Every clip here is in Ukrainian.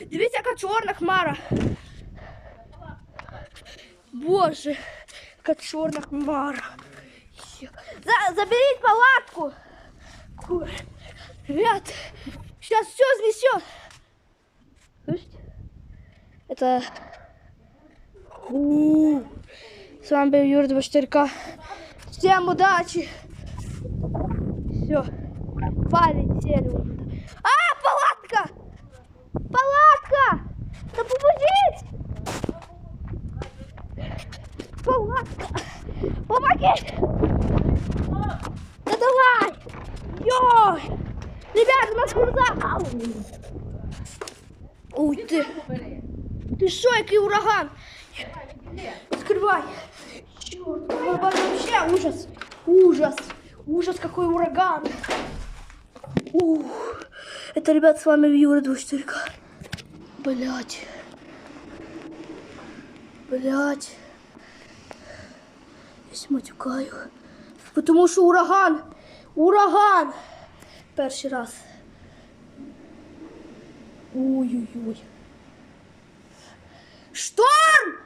Дивіться, яка чорна хмара. Боже, яка чорна хмара. За, заберіть палатку. Ку- Ребят, сейчас все снесет. Это... У. С вами был Юрий 24 Всем удачи. Все. Полетели. А, Ух, это, ребят, с вами Юра Двустырька. Блять. Блять. Я матюкаю. Потому що ураган. Ураган. Перший раз. Ой-ой-ой. Шторм!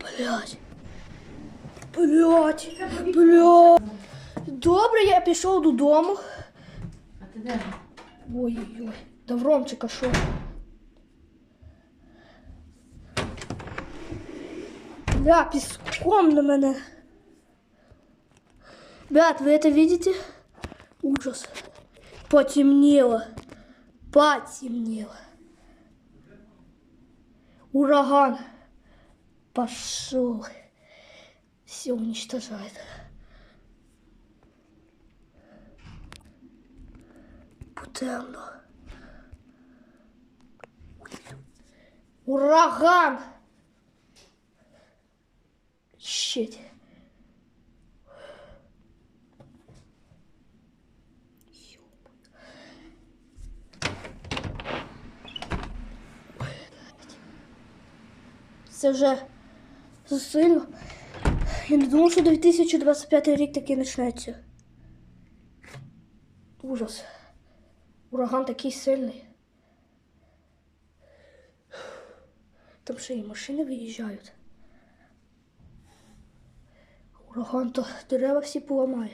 Блять. Блять. Блять. Добре, я пішов додому. А ти де? Ой-ой-ой. Да Ромчика що? Бля, песком на мене. Ребят, вы это видите? Ужас. Потемнело. Потемнело. Ураган. Пошел. Все уничтожает. Темно. Ураган! Щит. Це вже засильно. Я не думав, що 2025 рік такий почнеться. Ужас. Ураган такий сильний. Там ще і машини виїжджають. Ураган то дерева всі поламає.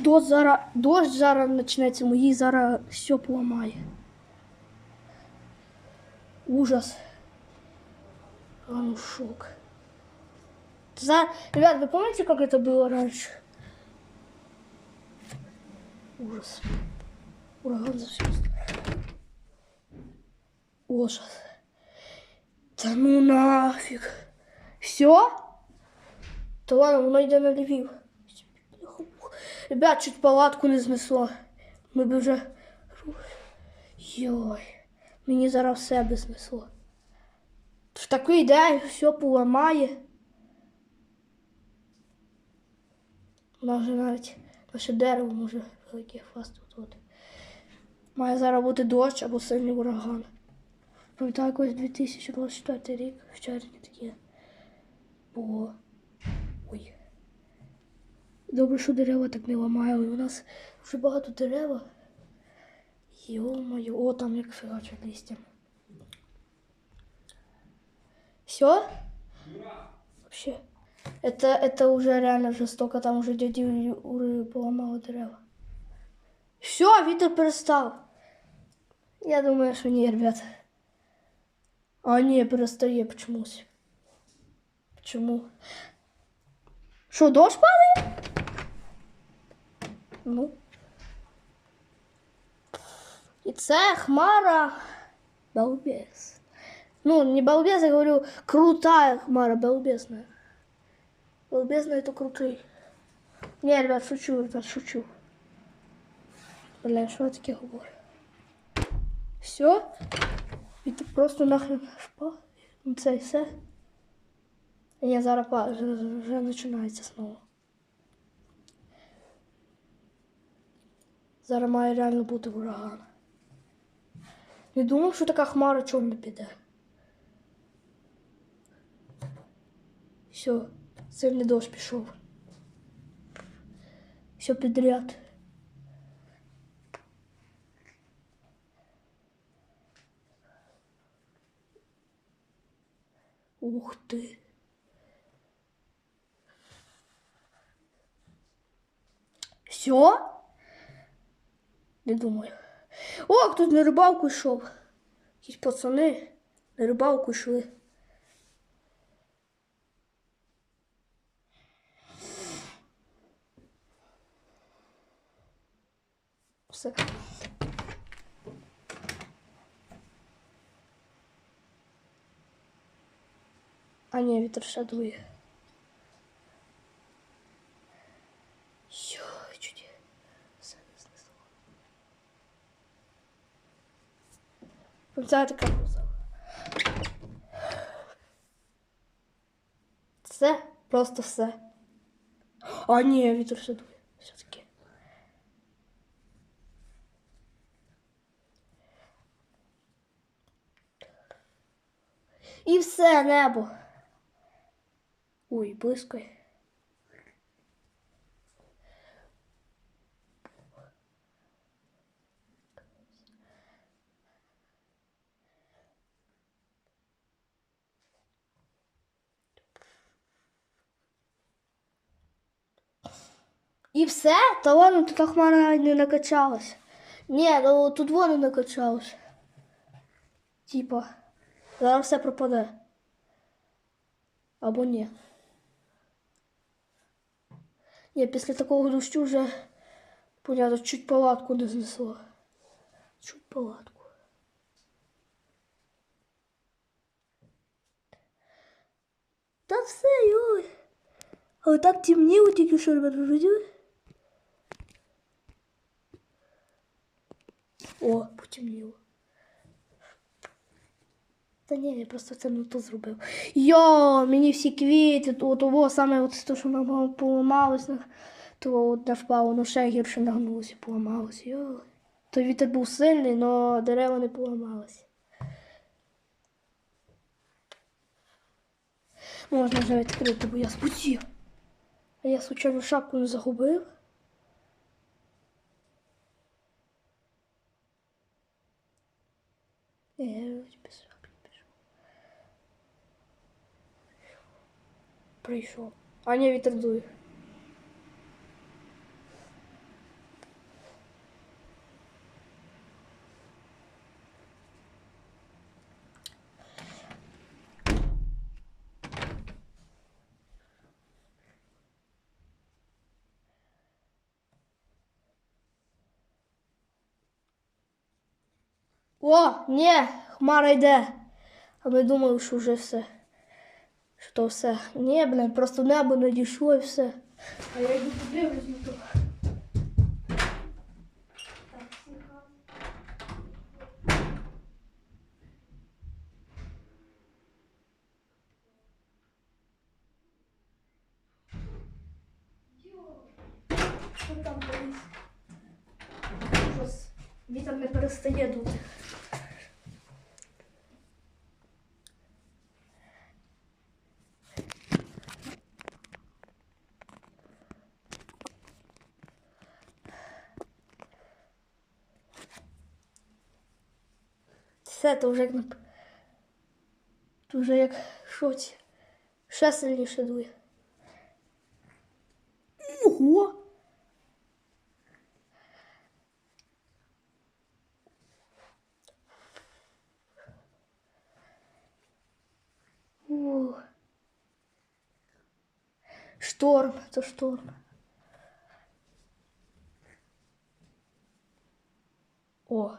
Дощ зараз, дощ зараз почнеться, мої зараз все поламає. Ужас. А ну шок. За... Ребят, вы помните, как это было раньше? Ужас. Ураган за все. Ужас. Да ну нафиг. Все? Да ладно, воно йде на Львів. Ребят, чуть палатку не знесло. Ми б вже. Йой. Мені зараз все би знесло. В такий день все поламає. Може навіть наше дерево може великий фаст тут. Має зараз бути дощ або сильний ураган. Пам'ятаю, якось 2024 рік в червні таке. Було. Ой. Добре, що дерева так не ламали. У нас вже багато дерева. Йо-моє, о, там як фігачать листям. Все? Вообще. Это, это уже реально жестоко. Там уже дяди Юры поломало дерева. Все, ветер перестал. Я думаю, что не, ребят. А, не, перестає почемусь. Почему? Что, дождь падает? Ну. І це хмара балбес. Ну, не балбес, я говорю, крутая хмара, балбесная. Балбесная это крутый. Не, ребят, шучу, ребят, шучу. Бля, що я таке говорю? Все? І просто нахрен впав. Це і все. Ні, зараз вже, вже починається реально бути ураган. Не думав, що така хмара чорна піде. Все, сильний дощ пішов. Все підряд. Ух ти. Все? Не думаю. О, хтось на рибалку йшов. Якісь пацани на рибалку йшли. Все. А ні, вітер ще дує. Чуді. Все не знесло. Все, просто все. А ні, вітер ще дує. Все-таки. І все небо. Ой, близько. І все? Та ладно, тут хмара не накачалась. Ні, ну тут воно накачалось. Типа, зараз все пропаде. Або ні. Ні, після такого дощу вже, понятно, чуть палатку не знесло. Чуть палатку. Та все, йой. Але так темніло тільки що, ребята, ви виділи? О, потемніло. Та ні, я просто це не то зробив. Йо, мені всі квіти, то того саме от те, що мама поламалось, то от не впало, ну ще гірше нагнулося, поламалося. Йо. То вітер був сильний, але дерева не поламалися. Можна вже відкрити, бо я спотів. А я случайно шапку не загубив. Ні, я ось без шапки пішов. Прийшов. А ні, вітер дує. О, ні, хмара йде. А ми думали, що вже все. Що все. Ні, блін, просто небо надійшло і все. А я йду на то. Що там колись? Вітер не перестає дути. Все, то вже як на... То вже як в шоці. Ще сильніше дує. Ого! О. Шторм, це шторм. О.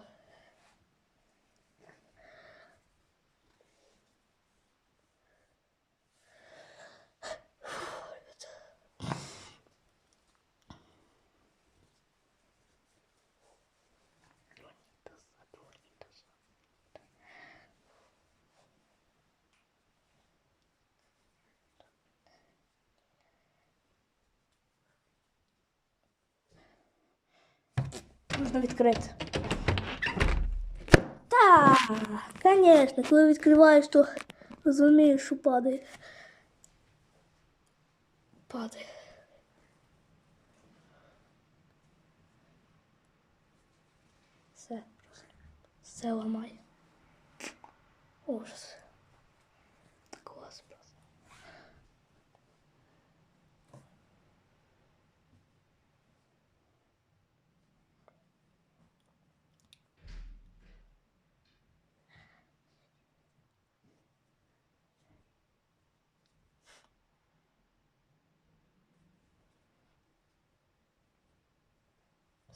можна відкрити. Так, звісно, коли відкриваєш, то розумієш, що падає. Падає. Все, все ламає. Ужас.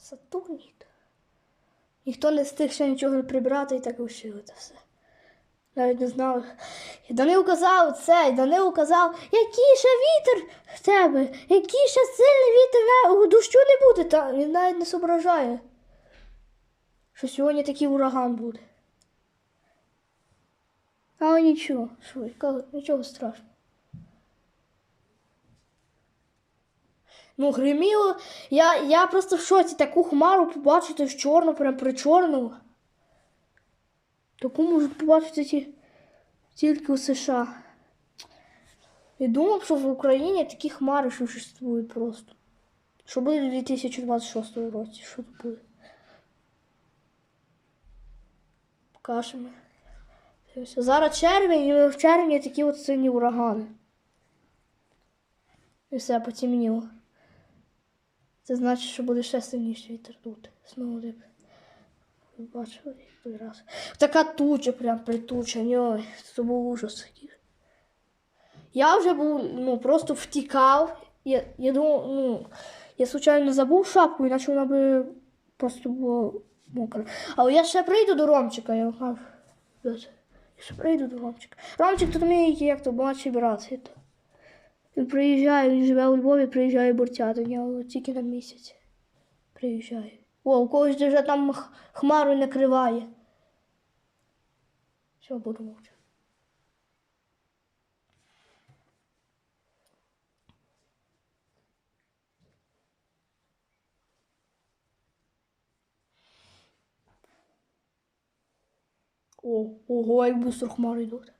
Сатурніт. Ніхто не встиг ще нічого прибрати і так лишили це все. Навіть не знав. І Данил казав це, і Данил казав, який ще вітер в тебе, який ще сильний вітер, на... дощу не буде. Та він навіть не зображає, що сьогодні такий ураган буде. Але нічого, швидко, нічого страшного. Ну, гриміло. Я, я просто в шоці таку хмару побачити в чорну, прям при чорному. Таку можуть побачити ті, тільки у США. І думав, що в Україні такі хмари существують просто. Що буде в 2026 році? Що тут буде? Покажемо. Зараз червень, і в червні такі от сильні урагани. І все потемніло. Це значить, що буде ще сильніший вітер дути. Знову дип. Бачили той раз. Така туча, прям притуча, йой, це був ужас. який. Я вже був, ну, просто втікав. Я, я думав, ну, я случайно забув шапку, іначе вона би просто була мокра. Але я ще прийду до Ромчика, я кажу. Я ще прийду до Ромчика. Ромчик тут мій, як то младший брат. Він приїжджає, він живе у Львові, приїжджає буртя до нього тільки на місяць. Приїжджає. О, у когось вже там хмару накриває. Все, буду мовчати. О, ого, як быстро хмари йдуть.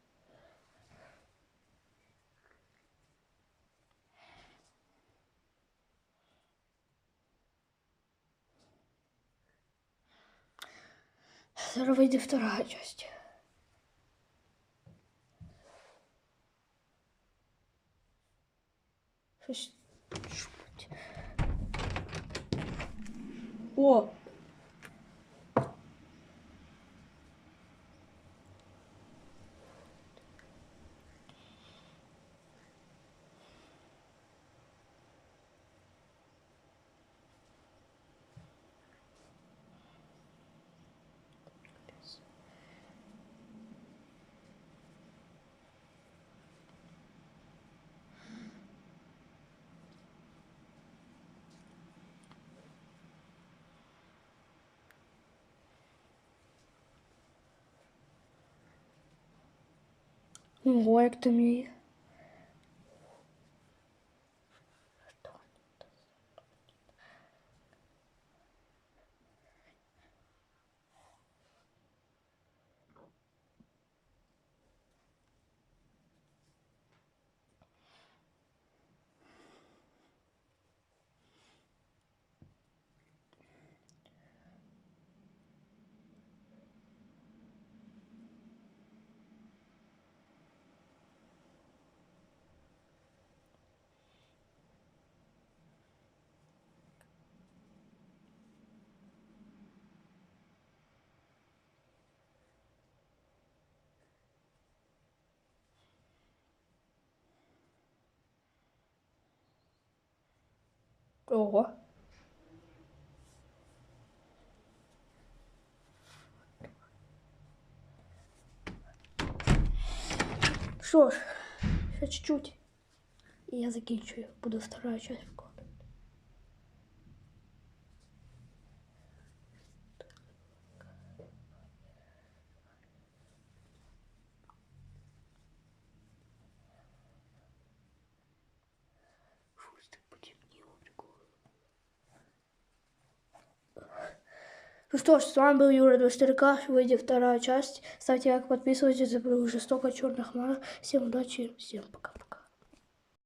Зараз вийде вторая часть. Щось шумить. О! Ого, як темніє. Ого. Що ж, ще чуть-чуть. І я закінчую. Буду вторая Ну что ж, с вами был Юра 24К. Выйдет вторая часть. Ставьте лайк, подписывайтесь. Это была жестокая черная хмара. Всем удачи, всем пока.